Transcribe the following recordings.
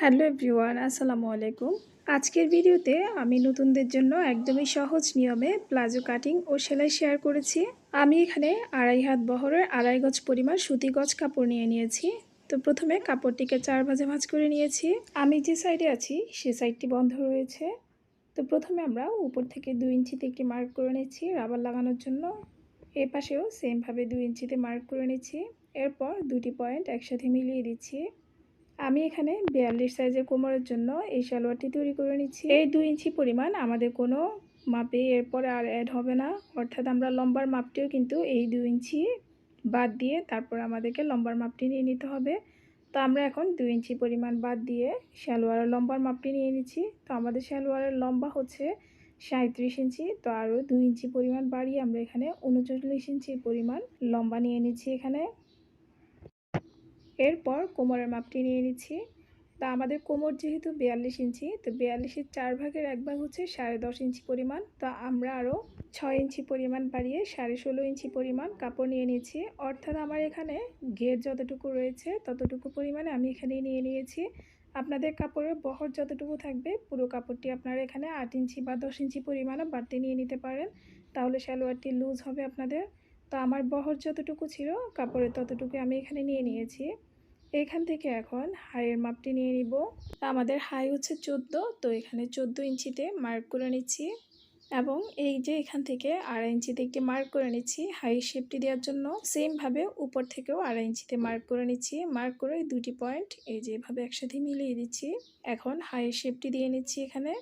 Hello everyone, আসসালামু আলাইকুম। আজকের ভিডিওতে আমি নতুনদের জন্য একদমই সহজ নিয়মে প্লাজো কাটিং ও সেলাই শেয়ার করেছি। আমি এখানে আড়াই হাত বহরের আড়াই গজ পরিমাণ সুতি গজ কাপড় নিয়ে নিয়েছি। তো প্রথমে কাপড়টিকে চার ভাজে ভাজ করে নিয়েছি। আমি যে সাইডে আছি, সে সাইডটি বন্ধ রয়েছে। তো প্রথমে আমরা উপর থেকে দুই ইঞ্চিতে একটি মার্ক করে নিচ্ছি রাবার লাগানোর জন্য। এ পাশেও সেমভাবে দুই ইঞ্চিতে মার্ক করে নিচ্ছি। এরপর দুটি পয়েন্ট একসাথে মিলিয়ে দিচ্ছি। আমি এখানে বিয়াল্লিশ সাইজের কোমরের জন্য এই সালোয়ারটি তৈরি করে নিচ্ছি। এই দুই ইঞ্চি পরিমাণ আমাদের কোনো মাপে এরপর আর অ্যাড হবে না। অর্থাৎ আমরা লম্বার মাপটিও কিন্তু এই দুই ইঞ্চি বাদ দিয়ে তারপর আমাদেরকে লম্বার মাপটি নিয়ে নিতে হবে। তো আমরা এখন দুই ইঞ্চি পরিমাণ বাদ দিয়ে সালোয়ারের লম্বার মাপটি নিয়ে নিচ্ছি। তো আমাদের সালোয়ারের লম্বা হচ্ছে সাঁত্রিশ ইঞ্চি, তো আরও দুই ইঞ্চি পরিমাণ বাড়িয়ে আমরা এখানে উনচল্লিশ ইঞ্চি পরিমাণ লম্বা নিয়ে নিচ্ছি এখানে। এরপর কোমরের মাপটি নিয়ে নিচ্ছি। তা আমাদের কোমর যেহেতু বিয়াল্লিশ ইঞ্চি, তো বিয়াল্লিশের চার ভাগের এক ভাগ হচ্ছে সাড়ে দশ ইঞ্চি পরিমাণ। তো আমরা আরও ছয় ইঞ্চি পরিমাণ বাড়িয়ে সাড়ে ষোলো ইঞ্চি পরিমাণ কাপড় নিয়ে নিয়েছি অর্থাৎ আমার এখানে ঘের যতটুকু রয়েছে ততটুকু পরিমাণে আমি এখানে নিয়ে নিয়েছি। আপনাদের কাপড়ের বহর যতটুকু থাকবে পুরো কাপড়টি আপনারা এখানে আট ইঞ্চি বা দশ ইঞ্চি পরিমাণও বাড়তি নিয়ে নিতে পারেন। তাহলে সালোয়ারটি লুজ হবে আপনাদের। তো আমার বহর যতটুকু ছিল কাপড়ের ততটুকু আমি এখানে নিয়ে নিয়েছি। এখান থেকে এখন হাইয়ের মাপটি নিয়ে নিব। আমাদের হাই হচ্ছে চোদ্দ, তো এখানে চোদ্দ ইঞ্চিতে মার্ক করে নিচ্ছি এবং এই যে এখান থেকে আড়াই ইঞ্চিতে একটি মার্ক করে নিচ্ছি হাই শেপটি দেওয়ার জন্য। সেমভাবে উপর থেকেও আড়াই ইঞ্চিতে মার্ক করে নিচ্ছি। মার্ক করে দুটি পয়েন্ট এই যে এভাবে একসাথে মিলিয়ে দিচ্ছি। এখন হাই শেপটি দিয়ে নিচ্ছি এখানে।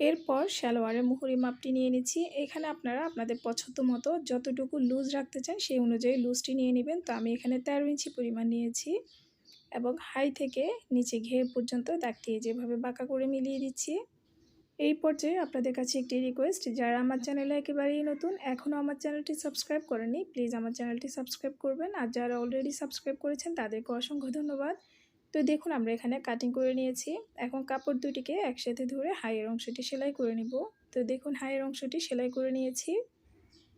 এরপর সালোয়ারের মুহুরি মাপটি নিয়ে নিচ্ছি। এখানে আপনারা আপনাদের পছন্দ মতো যতটুকু লুজ রাখতে চান সেই অনুযায়ী লুজটি নিয়ে নেবেন। তো আমি এখানে তেরো ইঞ্চি পরিমাণ নিয়েছি এবং হাই থেকে নিচে ঘের পর্যন্ত দাগটি যেভাবে বাঁকা করে মিলিয়ে দিচ্ছি। এই পর্যায়ে আপনাদের কাছে একটি রিকোয়েস্ট যারা আমার চ্যানেলে একেবারেই নতুন এখনও আমার চ্যানেলটি সাবস্ক্রাইব করেনি প্লিজ আমার চ্যানেলটি সাবস্ক্রাইব করবেন। আর যারা অলরেডি সাবস্ক্রাইব করেছেন, তাদেরকে অসংখ্য ধন্যবাদ। তো দেখুন, আমরা এখানে কাটিং করে নিয়েছি। এখন কাপড় দুটিকে একসাথে ধরে হাইয়ের অংশটি সেলাই করে নিব। তো দেখুন হাইয়ের অংশটি সেলাই করে নিয়েছি।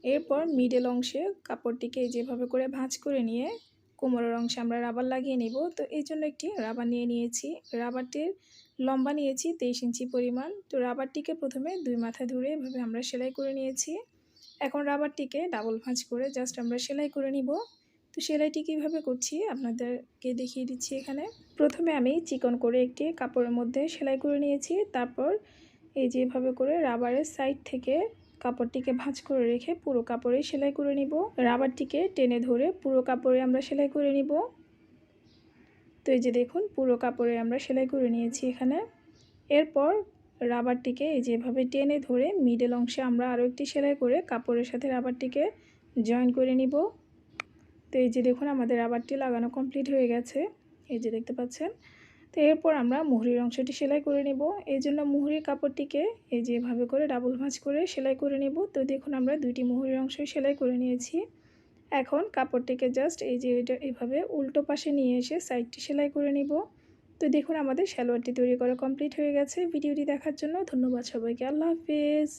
এরপর মিডল অংশে কাপড়টিকে যেভাবে করে ভাঁজ করে নিয়ে কোমরের অংশে আমরা রাবার লাগিয়ে নেব। তো এই জন্য একটি রাবার নিয়ে নিয়েছি। রাবারটির লম্বা নিয়েছি তেইশ ইঞ্চি পরিমাণ। তো রাবারটিকে প্রথমে দুই মাথা ধরে এভাবে আমরা সেলাই করে নিয়েছি। এখন রাবারটিকে ডাবল ভাঁজ করে জাস্ট আমরা সেলাই করে নিব। তো সেলাইটি কীভাবে করছি আপনাদেরকে দেখিয়ে দিচ্ছি এখানে। প্রথমে আমি চিকন করে একটি কাপড়ের মধ্যে সেলাই করে নিয়েছি। তারপর এই যেভাবে করে রাবারের সাইড থেকে কাপড়টিকে ভাঁজ করে রেখে পুরো কাপড়ে সেলাই করে নিব। রাবারটিকে টেনে ধরে পুরো কাপড়ে আমরা সেলাই করে নিব। তো এই যে দেখুন, পুরো কাপড়ে আমরা সেলাই করে নিয়েছি এখানে। এরপর রাবারটিকে এই যেভাবে টেনে ধরে মিডল অংশে আমরা আরও একটি সেলাই করে কাপড়ের সাথে রাবারটিকে জয়েন করে নিব। তো এই যে দেখুন, আমাদের রাবারটি লাগানো কমপ্লিট হয়ে গেছে। এই যে দেখতে পাচ্ছেন। তো এরপর আমরা মুহুরির অংশটি সেলাই করে নেব। এই জন্য মুহুরির কাপড়টিকে এই যেভাবে করে ডাবল ভাঁজ করে সেলাই করে নেব। তো দেখুন, আমরা দুইটি মুহুরির অংশ সেলাই করে নিয়েছি। এখন কাপড়টিকে জাস্ট এই যে এটা এভাবে উল্টো পাশে নিয়ে এসে সাইডটি সেলাই করে নেব। তো দেখুন, আমাদের সালোয়ারটি তৈরি করা কমপ্লিট হয়ে গেছে। ভিডিওটি দেখার জন্য ধন্যবাদ সবাইকে। আল্লাহ হাফিজ।